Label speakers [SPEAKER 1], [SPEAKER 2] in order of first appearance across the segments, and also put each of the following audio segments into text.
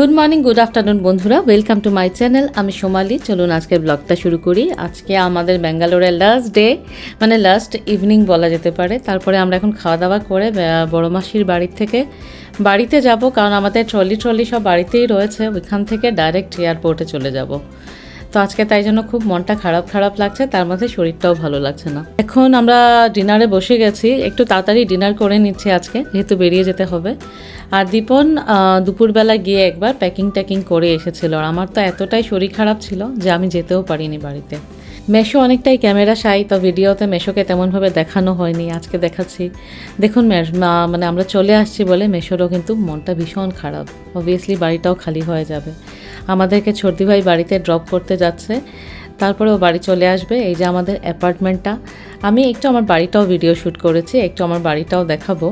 [SPEAKER 1] Good morning good afternoon বন্ধুরা। Welcome to my channel আমি সোমালি। চলুন আজকের ব্লগটা শুরু করি। আজকে আমাদের ব্যাঙ্গালোরের লাস্ট ডে মানে লাস্ট ইভিনিং বলা যেতে পারে। তারপরে আমরা এখন খাওয়া দাওয়া করে বড় মাসির বাড়ির থেকে বাড়িতে যাব। কারণ আমাদের ট্রলি ট্রলি সব বাড়িতেই রয়েছে। ওইখান থেকে ডাইরেক্ট এয়ারপোর্টে চলে যাব। তো আজকে তাই জন্য খুব মনটা খারাপ খারাপ লাগছে, তার মধ্যে শরীরটাও ভালো লাগছে না। এখন আমরা ডিনারে বসে গেছি, একটু তাড়াতাড়ি ডিনার করে নিচ্ছি আজকে, যেহেতু বেরিয়ে যেতে হবে। আর দীপন দুপুরবেলা গিয়ে একবার প্যাকিং ট্যাকিং করে এসেছিল, আর আমার তো এতটাই শরীর খারাপ ছিল যে আমি যেতেও পারিনি বাড়িতে। মেশো অনেকটাই ক্যামেরা সাই, তো ভিডিওতে মেশোকে তেমনভাবে দেখানো হয়নি, আজকে দেখাচ্ছি। দেখুন মানে আমরা চলে আসছি বলে মেশোরও কিন্তু মনটা ভীষণ খারাপ। অবভিয়াসলি বাড়িটাও খালি হয়ে যাবে। আমাদেরকে ছর্দি ভাই বাড়িতে ড্রপ করতে যাচ্ছে। তারপরে ও বাড়ি চলে আসবে এই যে আমাদের অ্যাপার্টমেন্টটা। আমি একটু আমার বাড়িটাও ভিডিও শ্যুট করেছি একটু আমার বাড়িটাও দেখাবো।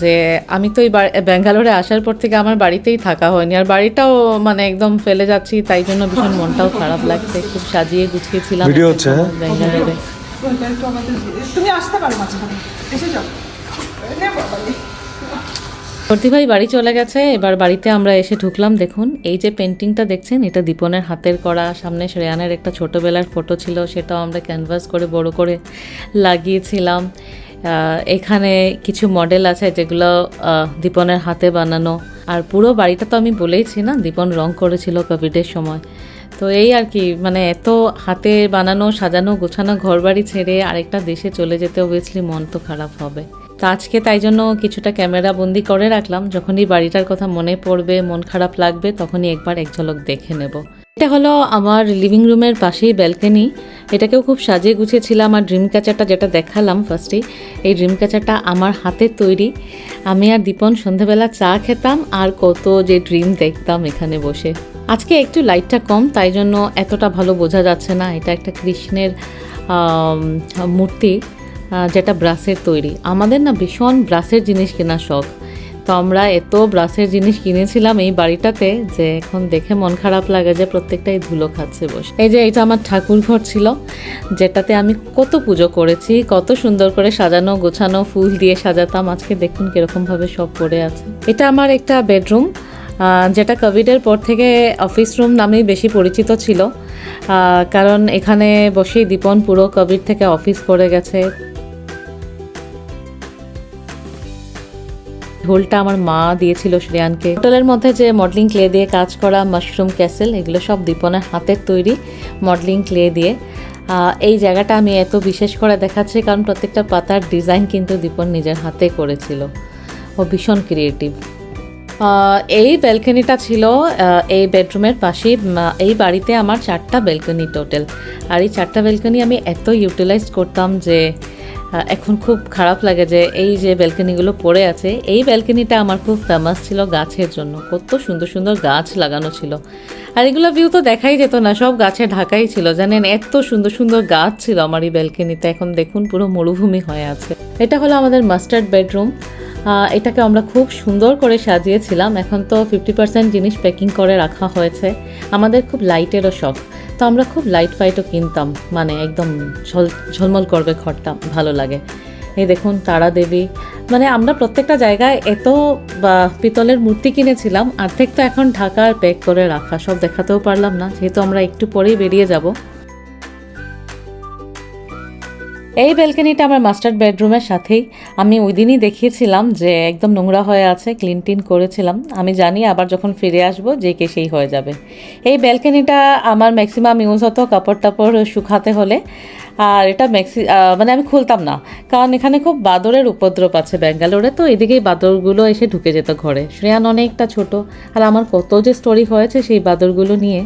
[SPEAKER 1] যে আমি তো এই ব্যাঙ্গালোরে আসার পর থেকে আমার বাড়িতেই থাকা হয়নি। আর বাড়িটাও মানে একদম ফেলে যাচ্ছি তাই জন্য ভীষণ মনটাও খারাপ লাগছে। খুব সাজিয়ে গুছিয়েছিলাম
[SPEAKER 2] ভিডিও হচ্ছে,
[SPEAKER 1] ব্যাঙ্গালোরে।
[SPEAKER 3] তুমি আসতে পারো মাঝখানে। এসে যাও।
[SPEAKER 1] ভাই বাড়ি চলে গেছে। এবার বাড়িতে আমরা এসে ঢুকলাম। দেখুন, এই যে পেন্টিংটা দেখছেন, এটা দীপনের হাতের করা। সামনে শ্রেয়ানের একটা ছোটোবেলার ফটো ছিল, সেটাও আমরা ক্যানভাস করে, বড় করে লাগিয়েছিলাম। এখানে কিছু মডেল আছে যেগুলো দীপনের হাতে বানানো। আর পুরো বাড়িটা তো আমি বলেইছি না, দীপন রং করেছিল কোভিডের সময়। তো এই আর কি মানে এত হাতে বানানো, সাজানো, গোছানো ঘরবাড়ি ছেড়ে আরেকটা দেশে চলে যেতে অবভিয়াসলি মন তো খারাপ হবে। তো আজকে তাই জন্য কিছুটা ক্যামেরা বন্দি করে রাখলাম। যখনই বাড়িটার কথা মনে পড়বে, মন খারাপ লাগবে, তখনই একবার এক ঝলক দেখে নেব। এটা হলো আমার লিভিং রুমের পাশেই ব্যালকনি এটাকেও খুব সাজিয়ে গুছিয়েছিলাম আর ড্রিম ক্যাচারটা যেটা দেখালাম ফার্স্টেই এই ড্রিম ক্যাচারটা আমার হাতের তৈরি। আমি আর দীপন সন্ধেবেলা চা খেতাম আর কত যে ড্রিম দেখতাম এখানে বসে। আজকে একটু লাইটটা কম, তাই জন্য এতটা ভালো বোঝা যাচ্ছে না। এটা একটা কৃষ্ণের মূর্তি। যেটা ব্রাসের তৈরি। আমাদের না ভীষণ ব্রাসের জিনিস কেনার শখ। তো আমরা এত ব্রাসের জিনিস কিনেছিলাম এই বাড়িটাতে যে এখন দেখে মন খারাপ লাগে যে প্রত্যেকটাই ধুলো খাচ্ছে বসে। এই যে এটা আমার ঠাকুর ঘর ছিল, যেটাতে আমি কত পুজো করেছি, কত সুন্দর করে সাজানো, গোছানো, ফুল দিয়ে সাজাতাম। আজকে দেখুন কীরকমভাবে সব পড়ে আছে। এটা আমার একটা বেডরুম যেটা কোভিডের পর থেকে অফিস রুম নামেই বেশি পরিচিত ছিল। কারণ এখানে বসেই দীপন পুরো কোভিড থেকে অফিস করে গেছে। ঢোলটা আমার মা দিয়েছিল শ্রেয়ানকে। হোটেলের মধ্যে যে মডেলিং ক্লে দিয়ে কাজ করা মাশরুম ক্যাসেল, এগুলো সব দীপনের হাতের তৈরি মডেলিং ক্লে দিয়ে। এই জায়গাটা আমি এত বিশেষ করে দেখাচ্ছি কারণ প্রত্যেকটা পাতার ডিজাইন কিন্তু দীপন নিজের হাতে করেছিল। ও ভীষণ ক্রিয়েটিভ এই ব্যালকনিটা ছিল এই বেডরুমের পাশেই এই বাড়িতে আমার চারটা ব্যালকনি টোটাল আর এই চারটা ব্যালকনি আমি এত ইউটিলাইজ করতাম যে এখন খুব খারাপ লাগে যে এই যে ব্যালকনিগুলো পড়ে আছে, এই ব্যালকনিটা আমার খুব ফেমাস ছিল গাছের জন্য। কত সুন্দর সুন্দর গাছ লাগানো ছিল। আর এগুলো ভিউ তো দেখাই যেত না, সব গাছে ঢাকাই ছিল। জানেন, এত সুন্দর সুন্দর গাছ ছিল আমার এই ব্যালকনিতে। এখন দেখুন, পুরো মরুভূমি হয়ে আছে। এটা হলো আমাদের মাস্টার্ড বেডরুম এটাকে আমরা খুব সুন্দর করে সাজিয়েছিলাম। এখন তো ফিফটি পার্সেন্ট জিনিস প্যাকিং করে রাখা হয়েছে। আমাদের খুব লাইটেরও শখ তো আমরা খুব লাইট ফাইটও কিনতাম। মানে একদম ঝল ঝলমল করবে ঘরটা ভালো লাগে। এই দেখুন তারা দেবী। মানে আমরা প্রত্যেকটা জায়গায় এত বা, পিতলের মূর্তি কিনেছিলাম অর্ধেক তো এখন ঢাকার প্যাক করে রাখা সব দেখাতেও পারলাম না। যেহেতু আমরা একটু পরেই বেরিয়ে যাব। এই ব্যালকানিটা আমার মাস্টার বেডরুমের সাথেই। আমি ওই দিনই দেখিয়েছিলাম যে একদম নোংরা হয়ে আছে ক্লিন টিন করেছিলাম। আমি জানি আবার যখন ফিরে আসব যে কে সেই হয়ে যাবে। এই ব্যালকানিটা আমার ম্যাক্সিমাম ইউজ হতো কাপড় টাপড় শুকাতে হলে। আর এটা ম্যাক্সি মানে আমি খুলতাম না। কারণ এখানে খুব বাদরের উপদ্রব আছে ব্যাঙ্গালোরে, তো এদিকেই বাদরগুলো এসে ঢুকে যেত ঘরে। শ্রেয়ান অনেকটা ছোট, আর আমার কত যে স্টোরি হয়েছে সেই বাদরগুলো নিয়ে।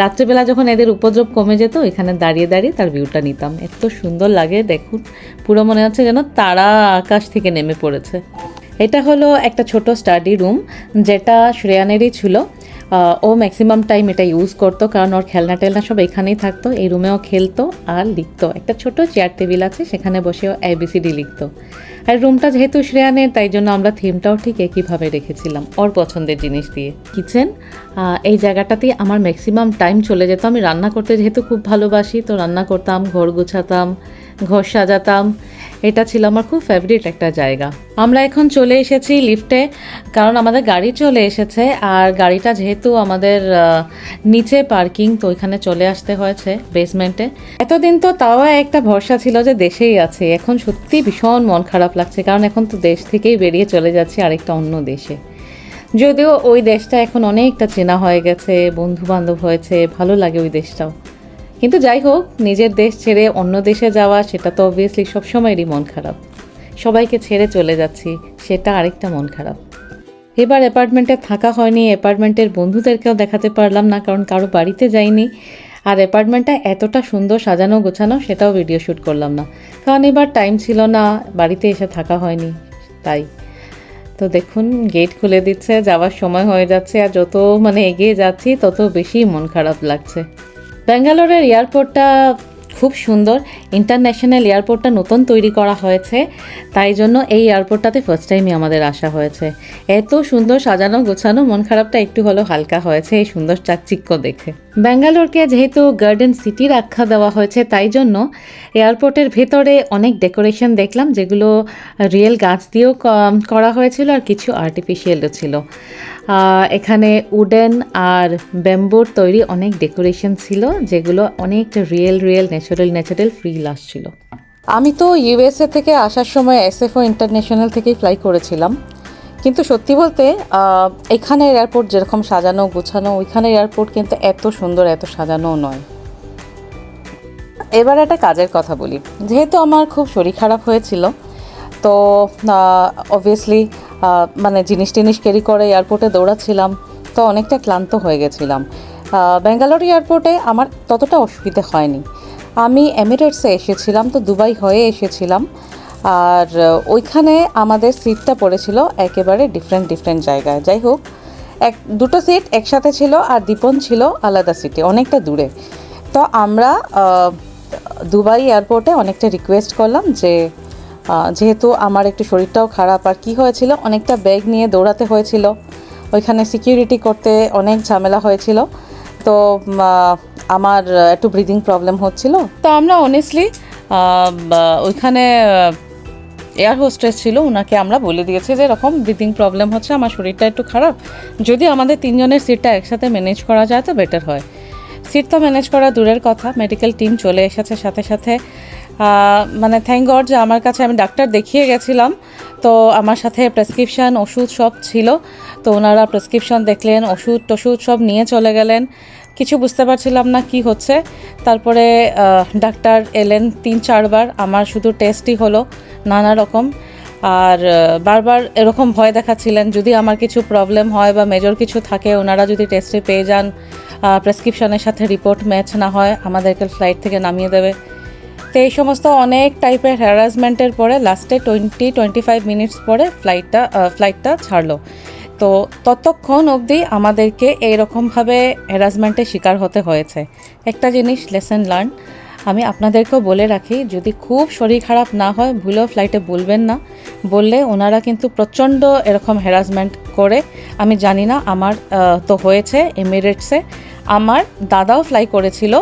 [SPEAKER 1] রাত্রেবেলা যখন এদের উপদ্রব কমে যেত, এখানে দাঁড়িয়ে দাঁড়িয়ে তার ভিউটা নিতাম। এত সুন্দর লাগে, দেখুন। পুরো মনে হচ্ছে যেন তারা আকাশ থেকে নেমে পড়েছে। এটা হলো একটা ছোট স্টাডি রুম যেটা শ্রেয়ানেরই ছিল। ও ম্যাক্সিমাম টাইম এটা ইউজ করতো, কারণ ওর খেলনা টেলনা সব এখানেই থাকতো, এই রুমেও খেলতো আর লিখতো। একটা ছোট চেয়ার টেবিল আছে, সেখানে বসে ও এবিসিডি লিখতো। আর রুমটা যেহেতু শ্রেয়ানের, তাই জন্য আমরা থিমটাও ঠিক একইভাবে রেখেছিলাম, ওর পছন্দের জিনিস দিয়ে। কিচেন এই জায়গাটাতেই আমার ম্যাক্সিমাম টাইম চলে যেত। আমি রান্না করতে যেহেতু খুব ভালোবাসি, তো রান্না করতাম, ঘর গুছাতাম ঘর সাজাতাম। এটা ছিল আমার খুব ফেভারিট একটা জায়গা। আমরা এখন চলে এসেছি লিফটে কারণ আমাদের গাড়ি চলে এসেছে, আর গাড়িটা যেহেতু আমাদের নিচে পার্কিং তো ওইখানে চলে আসতে হয়েছে বেসমেন্টে এতদিন তো তাও একটা ভরসা ছিল যে দেশেই আছে। এখন সত্যি ভীষণ মন খারাপ লাগছে, কারণ এখন তো দেশ থেকেই বেরিয়ে চলে যাচ্ছি আরেকটা অন্য দেশে। যদিও ওই দেশটা এখন অনেকটা চেনা হয়ে গেছে বন্ধু বান্ধব হয়েছে, ভালো লাগে ওই দেশটাও। কিন্তু যাই হোক, নিজের দেশ ছেড়ে অন্য দেশে যাওয়া, সেটা তো অবভিয়াসলি সবসময়েরই মন খারাপ। সবাইকে ছেড়ে চলে যাচ্ছি, সেটা আরেকটা মন খারাপ। এবার অ্যাপার্টমেন্টে থাকা হয়নি অ্যাপার্টমেন্টের বন্ধুদেরকেও দেখাতে পারলাম না, কারণ কারও বাড়িতে যাইনি। আর অ্যাপার্টমেন্টটা এতটা সুন্দর সাজানো গোছানো, সেটাও ভিডিও শ্যুট করলাম না। কারণ এবার টাইম ছিল না, বাড়িতে এসে থাকা হয়নি, তাই। তো দেখুন গেট খুলে দিচ্ছে, যাওয়ার সময় হয়ে যাচ্ছে, আর যত মানে এগিয়ে যাচ্ছি, তত বেশি মন খারাপ লাগছে। ব্যাঙ্গালোরের এয়ারপোর্টটা খুব সুন্দর। ইন্টারন্যাশনাল এয়ারপোর্টটা নতুন তৈরি করা হয়েছে। তাই জন্য এই এয়ারপোর্টটাতে ফার্স্ট টাইমই আমাদের আসা হয়েছে। এত সুন্দর সাজানো গোছানো, মন খারাপটা একটু হলেও হালকা হয়েছে এই সুন্দর চাকচিক্য দেখে। ব্যাঙ্গালোরকে যেহেতু গার্ডেন সিটির আখ্যা দেওয়া হয়েছে, তাই জন্য এয়ারপোর্টের ভেতরে অনেক ডেকোরেশন দেখলাম, যেগুলো রিয়েল গাছ দিয়েও করা হয়েছিল আর কিছু আর্টিফিশিয়ালও ছিল। এখানে উডেন আর ব্যাম্বোর তৈরি অনেক ডেকোরেশন ছিল, যেগুলো অনেক real real, natural natural feel আসছিল আমি তো ইউএসএ থেকে আসার সময় এসএফও ইন্টারন্যাশনাল থেকেই ফ্লাই করেছিলাম। কিন্তু সত্যি বলতে এখানের এয়ারপোর্ট যেরকম সাজানো, গোছানো ওইখানের এয়ারপোর্ট কিন্তু এত সুন্দর, এত সাজানো নয়। এবার একটা কাজের কথা বলি। যেহেতু আমার খুব শরীর খারাপ হয়েছিল, তো অবভিয়াসলি মানে জিনিস টিনিস ক্যারি করে এয়ারপোর্টে দৌড়াচ্ছিলাম, তো অনেকটা ক্লান্ত হয়ে গেছিলাম। ব্যাঙ্গালোর এয়ারপোর্টে আমার ততটা অসুবিধে হয়নি। আমি এমিরেটসে এসেছিলাম, তো দুবাই হয়ে এসেছিলাম। আর ওইখানে আমাদের সিটটা পড়েছিল একেবারে ডিফারেন্ট ডিফারেন্ট জায়গায়। যাই হোক, এক, দুটো সিট একসাথে ছিল আর দীপন ছিল আলাদা সিটে অনেকটা দূরে। তো আমরা দুবাই এয়ারপোর্টে অনেকটা রিকোয়েস্ট করলাম যে যেহেতু আমার একটু শরীরটাও খারাপ, আর কি হয়েছিল? অনেকটা ব্যাগ নিয়ে দৌড়াতে হয়েছিল। ওইখানে সিকিউরিটি করতে অনেক ঝামেলা হয়েছিল। তো আমার একটু ব্রিদিং প্রবলেম হচ্ছিল। তো আমরা অনেস্টলি ওইখানে এয়ার হোস্টেস ছিল ওনাকে আমরা বলে দিয়েছি যে এরকম ব্রিদিং প্রবলেম হচ্ছে, আমার শরীরটা একটু খারাপ। যদি আমাদের তিনজনের সিটটা একসাথে ম্যানেজ করা যায় তো বেটার হয়। সিট তো ম্যানেজ করা দূরের কথা মেডিকেল টিম চলে এসেছে সাথে সাথে। মানে থ্যাংক গড যে আমার কাছে আমি ডাক্তার দেখিয়ে গেছিলাম। তো আমার সাথে প্রেসক্রিপশান ওষুধ সব ছিল। তো ওনারা প্রেসক্রিপশন দেখলেন, ওষুধ টষুধ সব নিয়ে চলে গেলেন। কিছু বুঝতে পারছিলাম না কি হচ্ছে। তারপরে ডাক্তার এলেন তিন চারবার। আমার শুধু টেস্টই হলো নানা রকম। আর বারবার এরকম ভয় দেখাচ্ছিলেন, যদি আমার কিছু প্রবলেম হয় বা মেজর কিছু থাকে, ওনারা যদি টেস্টে পেয়ে যান প্রেসক্রিপশনের সাথে রিপোর্ট ম্যাচ না হয়, আমাদেরকে ফ্লাইট থেকে নামিয়ে দেবে। তো এই সমস্ত অনেক টাইপের হ্যারাসমেন্টের পরে লাস্টে টোয়েন্টি টোয়েন্টি ফাইভ মিনিটস পরে ফ্লাইটটা ফ্লাইটটা ছাড়লো। তো ততক্ষণ অবধি আমাদেরকে এইরকমভাবে হ্যারাসমেন্টের শিকার হতে হয়েছে। একটা জিনিস লেসন লার্ন আমি আপনাদেরকেও বলে রাখি, যদি খুব শরীর খারাপ না হয়, ভুলেও ফ্লাইটে বলবেন না। বললে ওনারা কিন্তু প্রচণ্ড এরকম হ্যারাসমেন্ট করে। আমি জানি না, আমার তো হয়েছে এমিরেটসে আমার দাদাও ফ্লাই করেছিল।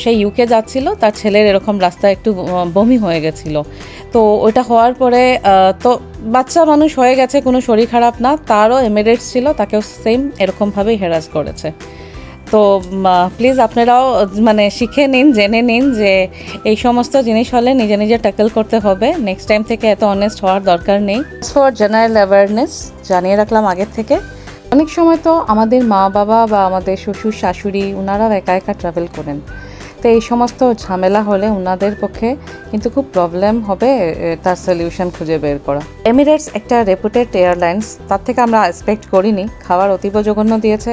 [SPEAKER 1] সে ইউকে যাচ্ছিল, তার ছেলের এরকম রাস্তায় একটু বমি হয়ে গেছিল। তো ওইটা হওয়ার পরে তো বাচ্চা মানুষ হয়ে গেছে, কোনো শরীর খারাপ না, তারও এমিরেটস ছিল, তাকেও সেম এরকমভাবেই হেরাস করেছে। তো প্লিজ আপনারাও মানে শিখে নিন, জেনে নিন যে এই সমস্ত জিনিস হলে নিজে নিজে ট্যাকেল করতে হবে। নেক্সট টাইম থেকে এত অনেস্ট হওয়ার দরকার নেই। ফর জেনারেল অ্যাওয়ারনেস জানিয়ে রাখলাম আগের থেকে অনেক সময় তো আমাদের মা বাবা বা আমাদের শ্বশুর, শাশুড়ি ওনারাও একা একা ট্রাভেল করেন। তো এই সমস্ত ঝামেলা হলে ওনাদের পক্ষে কিন্তু খুব প্রবলেম হবে তার সলিউশন খুঁজে বের করা। এমিরেটস একটা রেপুটেড এয়ারলাইন্স তার থেকে আমরা এক্সপেক্ট করিনি। খাবার অতীব জঘন্য দিয়েছে।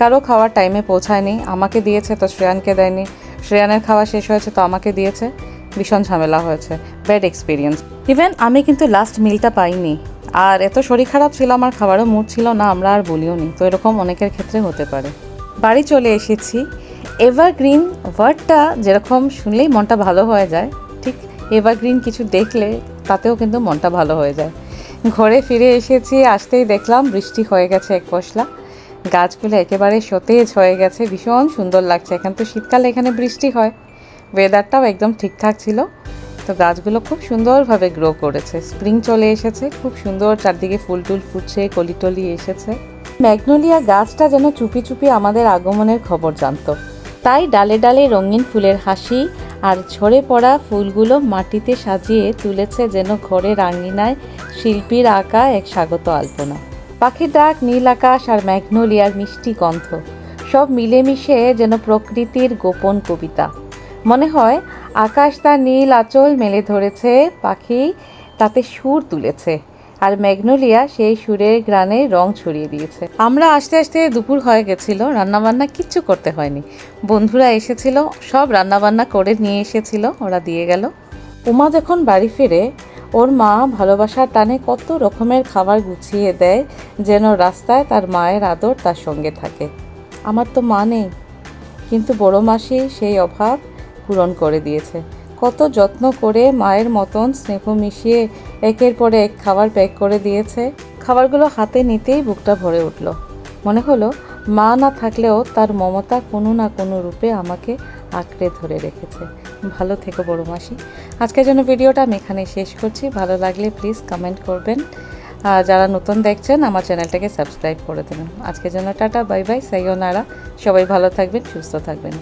[SPEAKER 1] কারও খাওয়ার টাইমে পৌঁছায়নি। আমাকে দিয়েছে তো শ্রেয়ানকে দেয়নি। শ্রেয়ানের খাওয়া শেষ হয়েছে তো আমাকে দিয়েছে। ভীষণ ঝামেলা হয়েছে। ব্যাড এক্সপিরিয়েন্স ইভেন আমি কিন্তু লাস্ট মিলটা পাইনি। আর এত শরীর খারাপ ছিল, আমার খাবারও মুড ছিল না, আমরা আর বলিও নি। তো এরকম অনেকের ক্ষেত্রে হতে পারে। বাড়ি চলে এসেছি। এভারগ্রিন ওয়ার্ডটা যেরকম শুনলেই মনটা ভালো হয়ে যায়, ঠিক এভারগ্রিন কিছু দেখলে তাতেও কিন্তু মনটা ভালো হয়ে যায়। ঘরে ফিরে এসেছি, আসতেই দেখলাম বৃষ্টি হয়ে গেছে এক পশলা। গাছগুলো একেবারে সতেজ হয়ে গেছে, ভীষণ সুন্দর লাগছে। এখন তো শীতকালে এখানে বৃষ্টি হয়। ওয়েদারটাও একদম ঠিকঠাক ছিল। তো গাছগুলো খুব সুন্দরভাবে গ্রো করেছে। স্প্রিং চলে এসেছে, খুব সুন্দর চারদিকে ফুল টুল ফুটছে কলিটলি এসেছে। ম্যাগনোলিয়া গাছটা যেন চুপি চুপি আমাদের আগমনের খবর জানতো। তাই ডালে ডালে রঙিন ফুলের হাসি আর ঝরে পড়া ফুলগুলো মাটিতে সাজিয়ে তুলেছে যেন ঘরের আঙ্গিনায় শিল্পীর আঁকা এক স্বাগত আলপনা। পাখির ডাক, নীল আকাশ আর ম্যাগনোলিয়ার মিষ্টি গন্ধ, সব মিলেমিশে যেন প্রকৃতির গোপন কবিতা। মনে হয় আকাশ তার নীল আঁচল মেলে ধরেছে, পাখি তাতে সুর তুলেছে, আর ম্যাগনোলিয়া সেই সুরের গ্রানে রং ছড়িয়ে দিয়েছে। আমরা আস্তে আস্তে দুপুর হয়ে গেছিল, রান্নাবান্না কিচ্ছু করতে হয়নি। বন্ধুরা এসেছিল, সব রান্নাবান্না করে নিয়ে এসেছিল, ওরা দিয়ে গেল। উমা যখন বাড়ি ফিরে, ওর মা ভালোবাসার টানে কত রকমের খাবার গুছিয়ে দেয়, যেন রাস্তায় তার মায়ের আদর তার সঙ্গে থাকে। আমার তো মা নেই, কিন্তু বড় মাসি সেই অভাব পূরণ করে দিয়েছে। কত যত্ন করে মায়ের মতন স্নেহ মিশিয়ে একের পর এক খাবার প্যাক করে দিয়েছে। খাবারগুলো হাতে নিতেই বুকটা ভরে উঠল। মনে হলো, মা না থাকলেও তার মমতা কোনো না কোনো রূপে আমাকে আঁকড়ে ধরে রেখেছে। ভালো থেকো বড় মাসি আজকের জন্য ভিডিওটা আমি এখানে শেষ করছি। ভালো লাগলে প্লিজ কমেন্ট করবেন। আর যারা নতুন দেখছেন, আমার চ্যানেলটাকে সাবস্ক্রাইব করে দেবেন। আজকের জন্য টাটা বাই বাই সাইও নারা সবাই ভালো থাকবেন, সুস্থ থাকবেন।